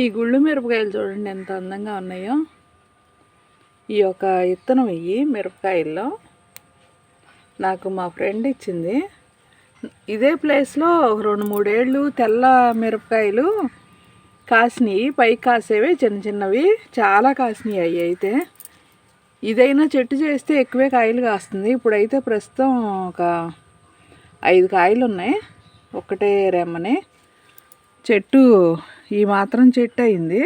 ఈ గుళ్ళు మిరపకాయలు చూడండి ఎంత అందంగా ఉన్నాయో. ఈ యొక్క ఇత్తనం ఇవి మిరపకాయల్లో. నాకు మా ఫ్రెండ్ ఇచ్చింది. ఇదే ప్లేస్లో ఒక రెండు మూడేళ్ళు తెల్ల మిరపకాయలు కాసినాయి. పైకి కాసేవి చిన్న చిన్నవి. చాలా కాసినాయి అవి అయితే. ఇదైనా చెట్టు చేస్తే ఎక్కువే కాయలు కాస్తుంది. ఇప్పుడైతే ప్రస్తుతం ఒక ఐదు కాయలు ఉన్నాయి ఒకటే రెమ్మని. చెట్టు ఈ మాత్రం చెట్టు అయింది.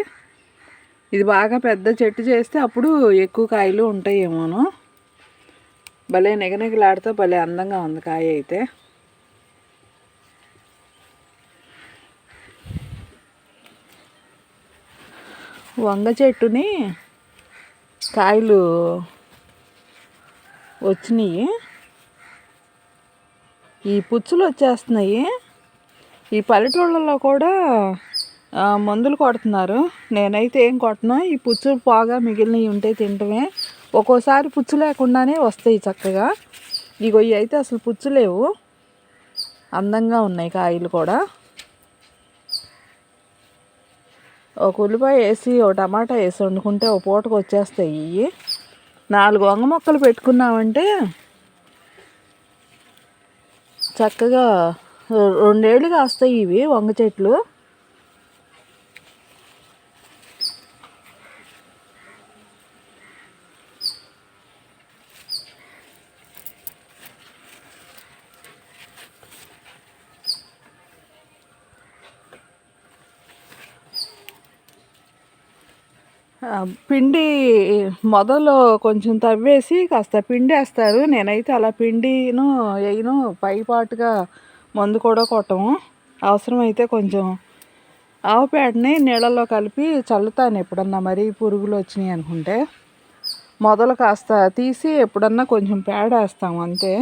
ఇది బాగా పెద్ద చెట్టు చేస్తే అప్పుడు ఎక్కువ కాయలు ఉంటాయేమోను. భలే నిగనిగలాడితే భలే అందంగా ఉంది కాయ అయితే. వంగ చెట్టుని కాయలు వచ్చినాయి. ఈ పుచ్చులు వచ్చేస్తున్నాయి. ఈ పల్లెటూళ్ళలో కూడా మందులు కొడుతున్నారు. నేనైతే ఏం కొట్టను. ఈ పుచ్చులు పోగా మిగిలినవి ఉంటే తింటమే. ఒక్కోసారి పుచ్చు లేకుండానే వస్తాయి చక్కగా. ఇగో ఇవి అయితే అసలు పుచ్చు లేవు. అందంగా ఉన్నాయి కాయలు కూడా. ఒక ఉల్లిపాయ వేసి ఒక టమాటా వేసి వండుకుంటే ఒక పూటకు వచ్చేస్తాయి ఇవి. నాలుగు వంగ మొక్కలు పెట్టుకున్నామంటే చక్కగా రెండేళ్ళు కాస్తాయి ఇవి వంగ చెట్లు. పిండి మొదలు కొంచెం తవ్వేసి కాస్త పిండి వేస్తారు నేనైతే అలా పిండిను వేయను పైపాటుగా మందు కూడా కొట్టము. అవసరమైతే కొంచెం ఆవు పేడని నీళ్ళల్లో కలిపి చల్లుతాను ఎప్పుడన్నా మరీ పురుగులు వచ్చినాయి అనుకుంటే. మొదలు కాస్త తీసి ఎప్పుడన్నా కొంచెం పేడ వేస్తాము అంతే.